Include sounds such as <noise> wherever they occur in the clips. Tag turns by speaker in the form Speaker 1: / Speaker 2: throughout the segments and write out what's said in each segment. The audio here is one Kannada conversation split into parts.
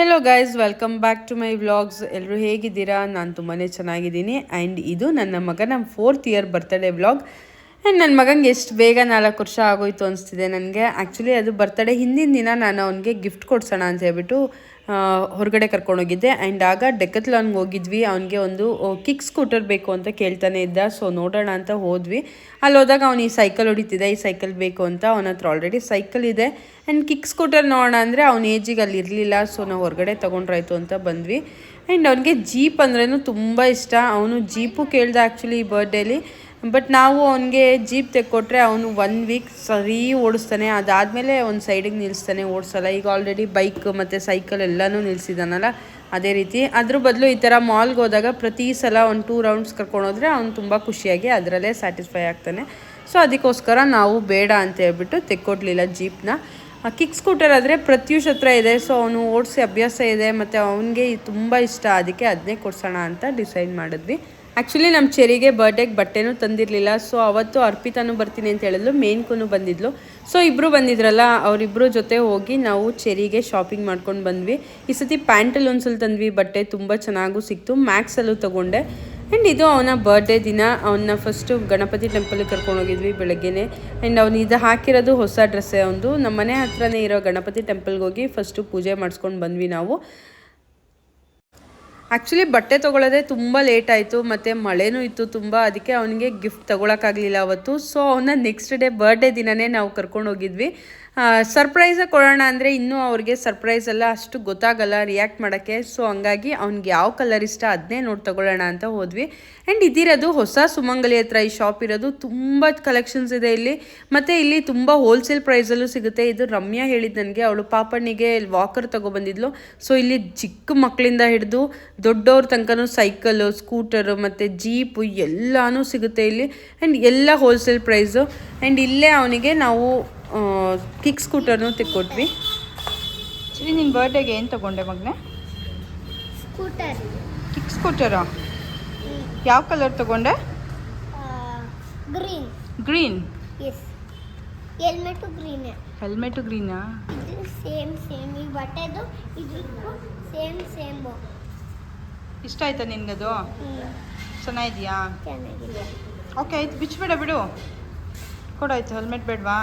Speaker 1: Hello guys welcome back to my vlogs ಎಲ್ಲರೂ ಹೇಗಿದ್ದೀರಾ? ನಾನು ತುಂಬಾ ಚೆನ್ನಾಗಿದ್ದೀನಿ. ಆ್ಯಂಡ್ ಇದು ನನ್ನ ಮಗನ fourth year birthday vlog and ನನ್ನ ಮಗಂಗೆ ಎಷ್ಟು ಬೇಗ ನಾಲ್ಕು ವರ್ಷ ಆಗೋಯ್ತು ಅನಿಸ್ತಿದೆ ನನಗೆ. ಆ್ಯಕ್ಚುಲಿ ಅದು ಬರ್ತಡೇ ಹಿಂದಿನ ದಿನ ನಾನು ಅವನಿಗೆ ಗಿಫ್ಟ್ ಕೊಡ್ಸೋಣ ಅಂತ ಹೇಳ್ಬಿಟ್ಟು ಹೊರಗಡೆ ಕರ್ಕೊಂಡೋಗಿದ್ದೆ ಆ್ಯಂಡ್ ಆಗ ಡೆಕತ್ಲಾನ್ಗೆ ಹೋಗಿದ್ವಿ. ಅವನಿಗೆ ಒಂದು ಕಿಕ್ ಸ್ಕೂಟರ್ ಬೇಕು ಅಂತ ಕೇಳ್ತಾನೆ ಇದ್ದ. ಸೊ ನೋಡೋಣ ಅಂತ ಹೋದ್ವಿ. ಅಲ್ಲಿ ಹೋದಾಗ ಅವ್ನು ಈ ಸೈಕಲ್ ಹೊಡಿತಿದ್ದ. ಈ ಸೈಕಲ್ ಬೇಕು ಅಂತ ಅವನ ಹತ್ರ ಆಲ್ರೆಡಿ ಸೈಕಲ್ ಇದೆ. ಆ್ಯಂಡ್ ಕಿಕ್ ಸ್ಕೂಟರ್ ನೋಡೋಣ ಅಂದರೆ ಅವ್ನ ಏಜಿಗೆ ಅಲ್ಲಿ ಇರಲಿಲ್ಲ. ಸೊ ನಾವು ಹೊರಗಡೆ ತೊಗೊಂಡ್ರಾಯ್ತು ಅಂತ ಬಂದ್ವಿ. ಆ್ಯಂಡ್ ಅವನಿಗೆ ಜೀಪ್ ಅಂದ್ರೂ ತುಂಬ ಇಷ್ಟ. ಅವನು ಜೀಪು ಕೇಳ್ದೆ ಆ್ಯಕ್ಚುಲಿ ಈ ಬರ್ಡೇಲಿ ಬಟ್ ನಾವು ಅವನಿಗೆ ಜೀಪ್ ತೆಕ್ಕೊಟ್ರೆ ಅವನು ಒನ್ ವೀಕ್ ಸರಿ ಓಡಿಸ್ತಾನೆ. ಅದಾದಮೇಲೆ ಒಂದು ಸೈಡಿಗೆ ನಿಲ್ಲಿಸ್ತಾನೆ ಓಡಿಸಲ್ಲ. ಈಗ ಆಲ್ರೆಡಿ ಬೈಕ್ ಮತ್ತು ಸೈಕಲ್ ಎಲ್ಲನೂ ನಿಲ್ಲಿಸಿದಾನಲ್ಲ ಅದೇ ರೀತಿ. ಅದ್ರ ಬದಲು ಈ ಥರ ಮಾಲ್ಗೆ ಹೋದಾಗ ಪ್ರತಿ ಸಲ ಒಂದು ಟೂ ರೌಂಡ್ಸ್ ಕರ್ಕೊಂಡೋದ್ರೆ ಅವ್ನು ತುಂಬ ಖುಷಿಯಾಗಿ ಅದರಲ್ಲೇ ಸ್ಯಾಟಿಸ್ಫೈ ಆಗ್ತಾನೆ. ಸೊ ಅದಕ್ಕೋಸ್ಕರ ನಾವು ಬೇಡ ಅಂತ ಹೇಳ್ಬಿಟ್ಟು ತೆಕ್ಕೊಡ್ಲಿಲ್ಲ ಜೀಪ್ನ. ಕಿಕ್ ಸ್ಕೂಟರ್ ಆದರೆ ಪ್ರತ್ಯೂಷ್ ಹತ್ರ ಇದೆ. ಸೊ ಅವನು ಓಡಿಸಿ ಅಭ್ಯಾಸ ಇದೆ. ಮತ್ತು ಅವನಿಗೆ ತುಂಬ ಇಷ್ಟ. ಅದಕ್ಕೆ ಅದನ್ನೇ ಕೊಡ್ಸೋಣ ಅಂತ ಡಿಸೈಡ್ ಮಾಡಿದ್ವಿ. ಆ್ಯಕ್ಚುಲಿ ನಮ್ಮ ಚೆರಿಗೆ ಬರ್ಡೇಗೆ ಬಟ್ಟೆನೂ ತಂದಿರಲಿಲ್ಲ. ಸೊ ಅವತ್ತು ಅರ್ಪಿತಾನು ಬರ್ತೀನಿ ಅಂತ ಹೇಳಿದ್ಲು. ಮೇನ್ಕೂ ಬಂದಿದ್ಲು. ಸೊ ಇಬ್ಬರು ಬಂದಿದ್ರಲ್ಲ ಅವರಿಬ್ಬರು ಜೊತೆ ಹೋಗಿ ನಾವು ಚೆರಿಗೆ ಶಾಪಿಂಗ್ ಮಾಡ್ಕೊಂಡು ಬಂದ್ವಿ. ಈ ಸತಿ ಸಲ ತಂದ್ವಿ. ಬಟ್ಟೆ ತುಂಬ ಚೆನ್ನಾಗೂ ಸಿಕ್ತು. ಮ್ಯಾಕ್ಸಲ್ಲೂ ತೊಗೊಂಡೆ. ಆ್ಯಂಡ್ ಇದು ಅವನ ಬರ್ಡೇ ದಿನ. ಅವನ್ನ ಫಸ್ಟು ಗಣಪತಿ ಟೆಂಪಲ್ಗೆ ಕರ್ಕೊಂಡು ಹೋಗಿದ್ವಿ ಬೆಳಗ್ಗೆನೆ. ಆ್ಯಂಡ್ ಅವ್ನು ಇದು ಹಾಕಿರೋದು ಹೊಸ ಡ್ರೆಸ್ಸೇ ಅವನು ನಮ್ಮ ಮನೆ ಹತ್ರನೇ ಇರೋ ಗಣಪತಿ ಟೆಂಪಲ್ಗೆ ಹೋಗಿ ಫಸ್ಟು ಪೂಜೆ ಮಾಡಿಸ್ಕೊಂಡು ಬಂದ್ವಿ ನಾವು. ಆ್ಯಕ್ಚುಲಿ ಬಟ್ಟೆ ತೊಗೊಳ್ಳೋದೇ ತುಂಬ ಲೇಟ್ ಆಯಿತು, ಮತ್ತು ಮಳೆನೂ ಇತ್ತು ತುಂಬ, ಅದಕ್ಕೆ ಅವನಿಗೆ ಗಿಫ್ಟ್ ತೊಗೊಳಕ್ಕಾಗಲಿಲ್ಲ ಅವತ್ತು. ಸೊ ಅವನ್ನ ನೆಕ್ಸ್ಟ್ ಡೇ ಬರ್ಡೇ ದಿನವೇ ನಾವು ಕರ್ಕೊಂಡು ಹೋಗಿದ್ವಿ. ಸರ್ಪ್ರೈಸಾಗಿ ಕೊಡೋಣ ಅಂದರೆ ಇನ್ನೂ ಅವ್ರಿಗೆ ಸರ್ಪ್ರೈಸ್ ಎಲ್ಲ ಅಷ್ಟು ಗೊತ್ತಾಗಲ್ಲ ರಿಯಾಕ್ಟ್ ಮಾಡೋಕ್ಕೆ. ಸೊ ಹಂಗಾಗಿ ಅವ್ನಿಗೆ ಯಾವ ಕಲರ್ ಇಷ್ಟ ಅದನ್ನೇ ನೋಡಿ ತಗೊಳ್ಳೋಣ ಅಂತ ಹೋದ್ವಿ. ಆ್ಯಂಡ್ ಇದಿರೋದು ಹೊಸ ಸುಮಂಗಲಿ ಹತ್ರ ಈ ಶಾಪ್ ಇರೋದು. ತುಂಬ ಕಲೆಕ್ಷನ್ಸ್ ಇದೆ ಇಲ್ಲಿ. ಮತ್ತು ಇಲ್ಲಿ ತುಂಬ ಹೋಲ್ಸೇಲ್ ಪ್ರೈಸಲ್ಲೂ ಸಿಗುತ್ತೆ. ಇದು ರಮ್ಯಾ ಹೇಳಿದ್ದು ನನಗೆ. ಅವಳು ಪಾಪಣ್ಣಿಗೆ ವಾಕರ್ ತೊಗೊಬಂದಿದ್ಲು ಸೊ ಇಲ್ಲಿ ಚಿಕ್ಕ ಮಕ್ಕಳಿಂದ ಹಿಡಿದು ದೊಡ್ಡವ್ರ ತನಕನೂ ಸೈಕಲು ಸ್ಕೂಟರು ಮತ್ತು ಜೀಪು ಎಲ್ಲನೂ ಸಿಗುತ್ತೆ ಇಲ್ಲಿ. ಆ್ಯಂಡ್ ಎಲ್ಲ ಹೋಲ್ಸೇಲ್ ಪ್ರೈಸು ಆ್ಯಂಡ್ ಇಲ್ಲೇ ಅವನಿಗೆ ನಾವು ಕಿಕ್ ಸ್ಕೂಟರ್ನು ತೆಕ್ಕೊಟ್ವಿ.
Speaker 2: ಆ್ಯಕ್ಚುಲಿ ನಿನ್ನ ಬರ್ಡೇಗೆ ಏನು ತಗೊಂಡೆ ಮಗನೆ?
Speaker 3: ಸ್ಕೂಟರ್
Speaker 2: ಕಿಕ್ ಸ್ಕೂಟರಾ ಯಾವ ಕಲರ್ ತೊಗೊಂಡೆ?
Speaker 3: Green
Speaker 2: green
Speaker 3: yes helmet green
Speaker 2: helmet ಗ್ರೀನಾ
Speaker 3: ಇದು ಸೇಮ್ ಸೇಮ್ ಈ ಬಟ್ಟೆದು ಇದಕ್ಕೂ ಸೇಮ್ ಸೇಮ್
Speaker 2: ಇಷ್ಟ ಆಯ್ತಾ ನಿನ್ಗದು? ಚೆನ್ನಾಗಿದೆಯಾ?
Speaker 3: ಚೆನ್ನಾಗಿದೆ.
Speaker 2: ಓಕೆ ಆಯ್ತು ಬಿಚ್ಬೇಡ ಬಿಡು. ಕೊಡಾಯ್ತು ಹೆಲ್ಮೆಟ್ ಬೇಡವಾ?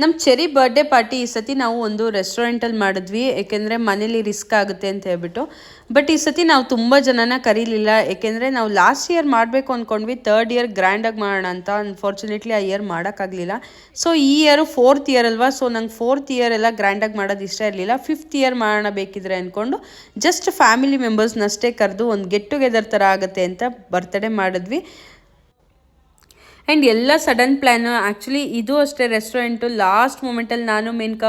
Speaker 1: ನಮ್ಮ ಚೆರಿ ಬರ್ಡೇ ಪಾರ್ಟಿ ಈ ಸತಿ ನಾವು ಒಂದು ರೆಸ್ಟೋರೆಂಟಲ್ಲಿ ಮಾಡಿದ್ವಿ, ಏಕೆಂದರೆ ಮನೇಲಿ ರಿಸ್ಕ್ ಆಗುತ್ತೆ ಅಂತ ಹೇಳ್ಬಿಟ್ಟು. ಬಟ್ ಈ ಸತಿ ನಾವು ತುಂಬ ಜನನ ಕರೀಲಿಲ್ಲ, ಏಕೆಂದರೆ ನಾವು ಲಾಸ್ಟ್ ಇಯರ್ ಮಾಡಬೇಕು ಅಂದ್ಕೊಂಡ್ವಿ ತರ್ಡ್ ಇಯರ್ ಗ್ರ್ಯಾಂಡಾಗಿ ಮಾಡೋಣ ಅಂತ ಅನ್ಫಾರ್ಚುನೇಟ್ಲಿ ಆ ಇಯರ್ ಮಾಡೋಕ್ಕಾಗಲಿಲ್ಲ. ಸೊ ಈ ಇಯರು ಫೋರ್ತ್ ಇಯರ್ ಅಲ್ವಾ ಸೊ ನಂಗೆ ಫೋರ್ತ್ ಇಯರ್ ಎಲ್ಲ ಗ್ರ್ಯಾಂಡಾಗಿ ಮಾಡೋದು ಇಷ್ಟ ಇರಲಿಲ್ಲ. ಫಿಫ್ತ್ ಇಯರ್ ಮಾಡೋಣ ಬೇಕಿದ್ರೆ ಅಂದ್ಕೊಂಡು ಜಸ್ಟ್ ಫ್ಯಾಮಿಲಿ ಮೆಂಬರ್ಸ್ನಷ್ಟೇ ಕರೆದು ಒಂದು ಗೆಟ್ ಟುಗೆದರ್ ಥರ ಆಗುತ್ತೆ ಅಂತ ಬರ್ತಡೇ ಮಾಡಿದ್ವಿ. ಆ್ಯಂಡ್ ಎಲ್ಲ ಸಡನ್ ಪ್ಲ್ಯಾನು ಆ್ಯಕ್ಚುಲಿ ಇದು ಅಷ್ಟೇ ರೆಸ್ಟೋರೆಂಟು ಲಾಸ್ಟ್ ಮೂಮೆಂಟಲ್ಲಿ ನಾನು ಮೇನ್ಕ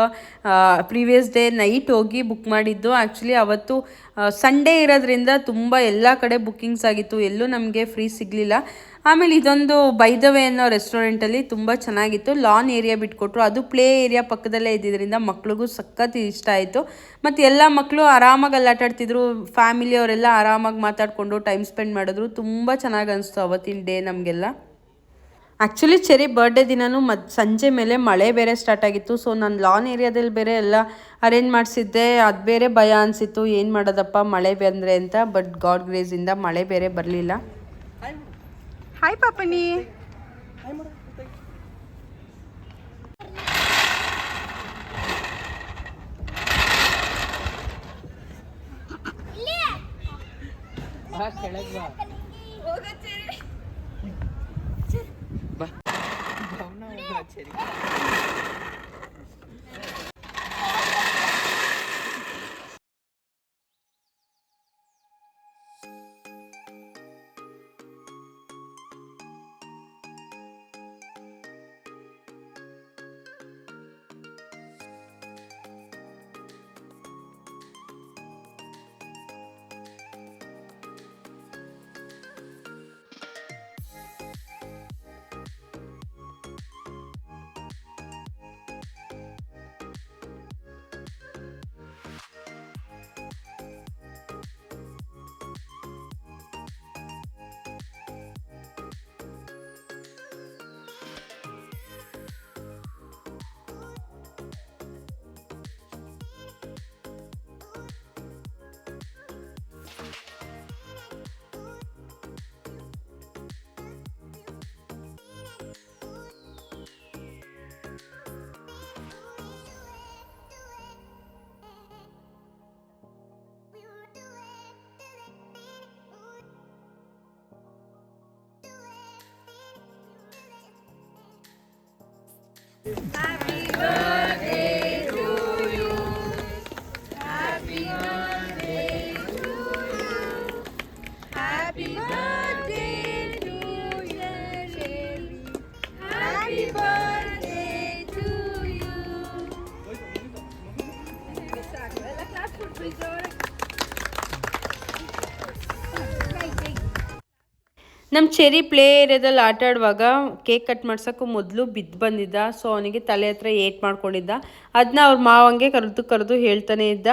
Speaker 1: ಪ್ರೀವಿಯಸ್ ಡೇ ನೈಟ್ ಹೋಗಿ ಬುಕ್ ಮಾಡಿದ್ದು. ಆ್ಯಕ್ಚುಲಿ ಅವತ್ತು ಸಂಡೇ ಇರೋದ್ರಿಂದ ತುಂಬ ಎಲ್ಲ ಕಡೆ ಬುಕ್ಕಿಂಗ್ಸ್ ಆಗಿತ್ತು. ಎಲ್ಲೂ ನಮಗೆ ಫ್ರೀ ಸಿಗಲಿಲ್ಲ. ಆಮೇಲೆ ಇದೊಂದು ಬೈದವೆ ಅನ್ನೋ ರೆಸ್ಟೋರೆಂಟಲ್ಲಿ ತುಂಬ ಚೆನ್ನಾಗಿತ್ತು. ಲಾನ್ ಏರಿಯಾ ಬಿಟ್ಕೊಟ್ರು. ಅದು ಪ್ಲೇ ಏರಿಯಾ ಪಕ್ಕದಲ್ಲೇ ಇದ್ದಿದ್ದರಿಂದ ಮಕ್ಳಿಗೂ ಸಖತ್ ಇಷ್ಟ ಆಯಿತು. ಮತ್ತು ಎಲ್ಲ ಮಕ್ಕಳು ಆರಾಮಾಗಿ ಅಲ್ಲಾಟಾಡ್ತಿದ್ರು. ಫ್ಯಾಮಿಲಿಯವರೆಲ್ಲ ಆರಾಮಾಗಿ ಮಾತಾಡಿಕೊಂಡು ಟೈಮ್ ಸ್ಪೆಂಡ್ ಮಾಡಿದ್ರು. ತುಂಬ ಚೆನ್ನಾಗಿ ಅನಿಸ್ತು ಅವತ್ತಿನ ಡೇ ನಮಗೆಲ್ಲ. ಆ್ಯಕ್ಚುಲಿ ಚೆರಿ ಬರ್ಡೇ ದಿನವೂ ಮದ್ ಸಂಜೆ ಮೇಲೆ ಮಳೆ ಬೇರೆ ಸ್ಟಾರ್ಟ್ ಆಗಿತ್ತು. ಸೊ ನಾನು ಲಾನ್ ಏರಿಯಾದಲ್ಲಿ ಬೇರೆ ಎಲ್ಲ ಅರೇಂಜ್ ಮಾಡಿಸಿದ್ದೆ. ಅದು ಬೇರೆ ಭಯ ಅನಿಸಿತ್ತು. ಏನು ಮಾಡೋದಪ್ಪ? ಮಳೆ ಬಂದರೆ ಅಂತ. ಬಟ್ ಗಾಡ್ ಗ್ರೇಸಿಂದ ಮಳೆ ಬೇರೆ ಬರಲಿಲ್ಲ.
Speaker 2: ಹಾಯ್ ಪಾಪನಿ.
Speaker 1: ಹೋಗತ್ತೆ ശരി Please ನಮ್ಮ ಚೆರಿ ಪ್ಲೇ ಏರಿಯಾದಲ್ಲಿ ಆಟ ಆಡುವಾಗ ಕೇಕ್ ಕಟ್ ಮಾಡ್ಸೋಕ್ಕೂ ಮೊದಲು ಬಿದ್ದು ಬಂದಿದ್ದ. ಸೊ ಅವನಿಗೆ ತಲೆ ಹತ್ರ ಏಟ್ ಮಾಡ್ಕೊಂಡಿದ್ದ. ಅದನ್ನ ಅವ್ರ ಮಾವಂಗೆ ಕರೆದು ಕರೆದು ಹೇಳ್ತಾನೆ ಇದ್ದ.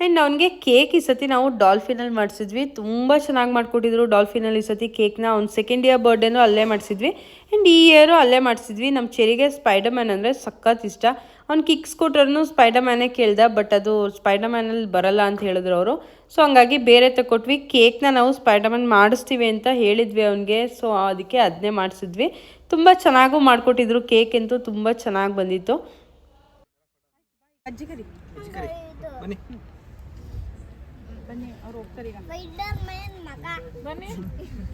Speaker 1: ಆ್ಯಂಡ್ ಅವನಿಗೆ ಕೇಕ್ ಈ ಸತಿ ನಾವು ಡಾಲ್ಫಿನಲ್ಲಿ ಮಾಡಿಸಿದ್ವಿ. ತುಂಬ ಚೆನ್ನಾಗಿ ಮಾಡಿಕೊಟ್ಟಿದ್ರು ಡಾಲ್ಫಿನಲ್ಲಿ ಈ ಸತಿ ಕೇಕ್ನ. ಅವ್ನು ಸೆಕೆಂಡ್ ಇಯರ್ ಬರ್ಡೇನೂ ಅಲ್ಲೇ ಮಾಡಿಸಿದ್ವಿ. ಆ್ಯಂಡ್ ಈ ಇಯರು ಅಲ್ಲೇ ಮಾಡಿಸಿದ್ವಿ. ನಮ್ಮ ಚೆರಿಗೆ ಸ್ಪೈಡರ್ ಮ್ಯಾನ್ ಅಂದರೆ ಸಖತ್ ಇಷ್ಟ. ಅವ್ನು ಕಿಕ್ ಸ್ಕೂಟರ್ನು ಸ್ಪೈಡರ್ ಮ್ಯಾನೇ ಕೇಳ್ದೆ ಬಟ್ ಅದು ಸ್ಪೈಡರ್ ಮ್ಯಾನಲ್ಲಿ ಬರಲ್ಲ ಅಂತ ಹೇಳಿದ್ರು ಅವರು. ಸೊ ಹಂಗಾಗಿ ಬೇರೆ ತಗೊಟ್ವಿ ಕೇಕ್ನ ನಾವು ಸ್ಪೈಡರ್ ಮ್ಯಾನ್ ಮಾಡಿಸ್ತೀವಿ ಅಂತ ಹೇಳಿದ್ವಿ ಅವನಿಗೆ. ಸೊ ಅದಕ್ಕೆ ಅದನ್ನೇ ಮಾಡಿಸಿದ್ವಿ. ತುಂಬ ಚೆನ್ನಾಗೂ ಮಾಡಿಕೊಟ್ಟಿದ್ರು. ಕೇಕ್ ಅಂತೂ ತುಂಬ ಚೆನ್ನಾಗಿ ಬಂದಿತ್ತು.
Speaker 4: ಬನ್ನಿ.
Speaker 2: ಬನ್ನಿ ಅವ್ರು ಹೋಗ್ತಾರೆ ಈಗ.
Speaker 3: ಸ್ಪೈಡರ್ ಮ್ಯಾನ್ ಮಗ.
Speaker 2: ಬನ್ನಿ.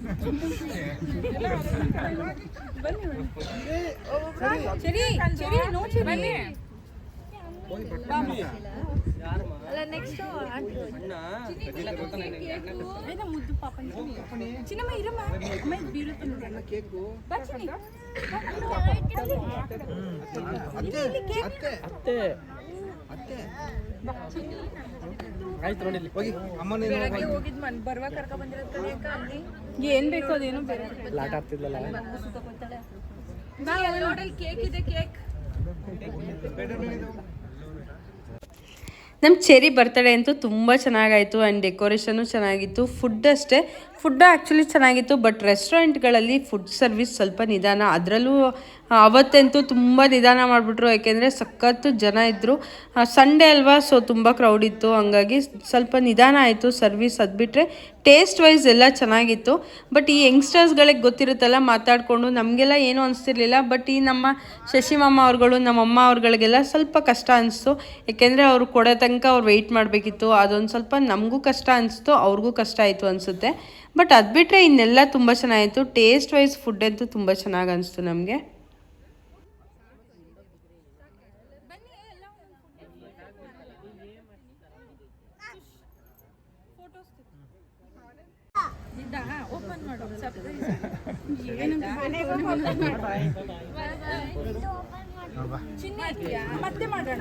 Speaker 2: <laughs> ಸರಿ ಸರಿ ನೋಡಿ ಬನ್ನಿ. ಏನ ಮುದ್ದು ಪಾಪ ಚಿನ್ನಮ್ಮ ಇರಮ್ಮ. ಅಮ್ಮ ಇದು ಬೀಳುತ್ತೆ ನೋಡಿ. ಅಮ್ಮ
Speaker 4: ಕೇಕು.
Speaker 2: ಬಾ ಚಿನ್ನಿ.
Speaker 4: ಅತ್ತೆ. ಅತ್ತೆ. ಅತ್ತೆ. ಅತ್ತೆ. ಆಯ್ತು ನೋಡಿ ಹೋಗಿ. ಅಮ್ಮನೇ
Speaker 2: ಏನ್ ಬೇಕು ಅದೇನು ಬೇರೆ.
Speaker 4: ಲಾಟ ಆಗ್ತಿದ್ಲಲ್ಲ
Speaker 2: ಕೇಕ್ ಇದೆ ಕೇಕ್.
Speaker 1: ನಮ್ಮ ಚೆರಿ ಬರ್ತಡೇ ಅಂತೂ ತುಂಬ ಚೆನ್ನಾಗಾಯಿತು ಆ್ಯಂಡ್ ಡೆಕೋರೇಷನು ಚೆನ್ನಾಗಿತ್ತು. ಫುಡ್ ಅಷ್ಟೇ. ಫುಡ್ ಆ್ಯಕ್ಚುಲಿ ಚೆನ್ನಾಗಿತ್ತು ಬಟ್ ರೆಸ್ಟೋರೆಂಟ್ಗಳಲ್ಲಿ ಫುಡ್ ಸರ್ವಿಸ್ ಸ್ವಲ್ಪ ನಿಧಾನ. ಅದರಲ್ಲೂ ಅವತ್ತಂತೂ ತುಂಬ ನಿಧಾನ ಮಾಡಿಬಿಟ್ರು. ಯಾಕೆಂದರೆ ಸಖತ್ತು ಜನ ಇದ್ದರು ಸಂಡೇ ಅಲ್ವಾ ಸೊ ತುಂಬ ಕ್ರೌಡ್ ಇತ್ತು. ಹಂಗಾಗಿ ಸ್ವಲ್ಪ ನಿಧಾನ ಆಯಿತು ಸರ್ವಿಸ್ ಅದು ಬಿಟ್ಟರೆ ಟೇಸ್ಟ್ ವೈಸ್ ಎಲ್ಲ ಚೆನ್ನಾಗಿತ್ತು. ಬಟ್ ಈ ಯಂಗ್ಸ್ಟರ್ಸ್ಗಳಿಗೆ ಗೊತ್ತಿರುತ್ತಲ್ಲ, ಮಾತಾಡಿಕೊಂಡು ನಮಗೆಲ್ಲ ಏನೂ ಅನಿಸ್ತಿರ್ಲಿಲ್ಲ. ಬಟ್ ಈ ನಮ್ಮ ಶಶಿಮಮ್ಮ ಅವ್ರುಗಳು ನಮ್ಮಮ್ಮ ಅವ್ರುಗಳಿಗೆಲ್ಲ ಸ್ವಲ್ಪ ಕಷ್ಟ ಅನಿಸ್ತು. ಯಾಕೆಂದರೆ ಅವರು ಕೊಡೋ ತನಕ ಅವ್ರು ವೆಯ್ಟ್ ಮಾಡಬೇಕಿತ್ತು ಅದೊಂದು ಸ್ವಲ್ಪ ನಮಗೂ ಕಷ್ಟ ಅನಿಸ್ತು ಅವ್ರಿಗೂ ಕಷ್ಟ ಆಯಿತು ಅನಿಸುತ್ತೆ. ಬಟ್ ಅದು ಬಿಟ್ಟರೆ ಇನ್ನೆಲ್ಲ ತುಂಬ ಚೆನ್ನಾಗಿತ್ತು. ಟೇಸ್ಟ್ ವೈಸ್ ಫುಡ್ ಅಂತೂ ತುಂಬ ಚೆನ್ನಾಗಿ ಅನಿಸ್ತು ನಮಗೆ.
Speaker 2: ಓಪನ್ ಮಾಡು ಚಿನ್ನಿ ಮತ್ತೆ ಮಾಡೋಣ.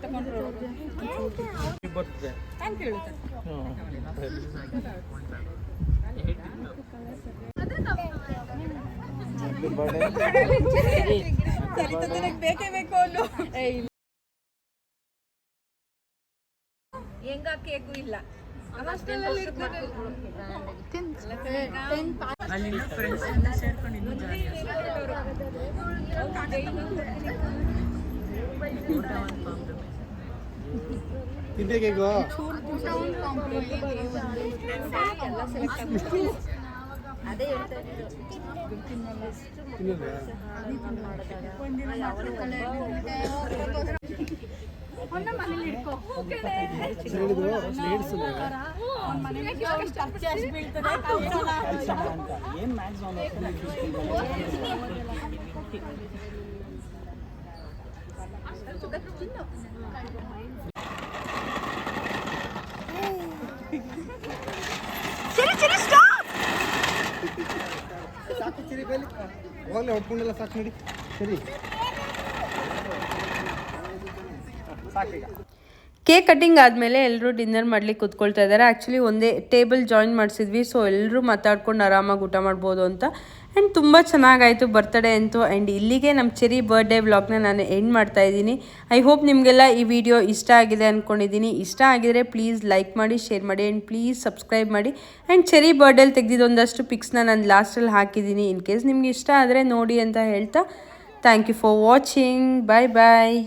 Speaker 4: ಕಡೆ
Speaker 2: ಆಮೇಲೆ ಎಲ್ರಿಗೂ ಆದ್ಮೇಲೆ ಬಾ ಥ್ಯಾಂಕ್ ಯು ಹೇಳು ಓ, ಇಲ್ಲಕ್ಕಂತ.
Speaker 4: ಬರ್ತದೆ
Speaker 2: ಥ್ಯಾಂಕ್ ಯು ಹೇಳು ಬೇಕೇ ಬೇಕು ಅವನು ಹೆಂಗ? ಕೇಕು ಇಲ್ಲ
Speaker 4: ತಿಂದೆ ಕೇಕು ತಿನ್ನೋದಾ? ಹೇಳಿದ್ರು ಸ್ಲೇಡ್ಸ್ ಏನು ಸಾಕು ಬೇಲಿ. ಹೊಡ್ಕೊಂಡೆಲ್ಲ ಸಾಕು ನೋಡಿ. ಸರಿ.
Speaker 1: ಕೇಕ್ ಕಟ್ಟಿಂಗ್ ಆದಮೇಲೆ ಎಲ್ಲರೂ ಡಿನ್ನರ್ ಮಾಡ್ಲಿಕ್ಕೆ ಕೂತ್ಕೊಳ್ತಾ ಇದ್ದಾರೆ. ಆ್ಯಕ್ಚುಲಿ ಒಂದೇ ಟೇಬಲ್ ಜಾಯಿನ್ ಮಾಡಿಸಿದ್ವಿ, ಸೊ ಎಲ್ಲರೂ ಮಾತಾಡ್ಕೊಂಡು ಆರಾಮಾಗಿ ಊಟ ಮಾಡ್ಬೋದು ಅಂತ ಆ್ಯಂಡ್ ತುಂಬ ಚೆನ್ನಾಗಾಯಿತು ಬರ್ತಡೇ ಅಂತೂ. ಆ್ಯಂಡ್ ಇಲ್ಲಿಗೆ ನಮ್ಮ ಚೆರಿ ಬರ್ಡೇ ವ್ಲಾಗ್ನ ನಾನು ಎಂಡ್ ಮಾಡ್ತಾ ಇದ್ದೀನಿ. ಐ ಹೋಪ್ ನಿಮಗೆಲ್ಲ ಈ ವಿಡಿಯೋ ಇಷ್ಟ ಆಗಿದೆ ಅಂದ್ಕೊಂಡಿದ್ದೀನಿ ಇಷ್ಟ ಆಗಿದರೆ ಪ್ಲೀಸ್ ಲೈಕ್ ಮಾಡಿ ಶೇರ್ ಮಾಡಿ ಆ್ಯಂಡ್ ಪ್ಲೀಸ್ ಸಬ್ಸ್ಕ್ರೈಬ್ ಮಾಡಿ. ಆ್ಯಂಡ್ ಚೆರಿ ಬರ್ಡೇಲಿ ತೆಗೆದಿದ್ದೊಂದಷ್ಟು ಪಿಕ್ಸ್ನ ನಾನು ಲಾಸ್ಟಲ್ಲಿ ಹಾಕಿದ್ದೀನಿ. ಇನ್ ಕೇಸ್ ನಿಮ್ಗೆ ಇಷ್ಟ ಆದರೆ ನೋಡಿ ಅಂತ ಹೇಳ್ತಾ. Thank you for watching bye bye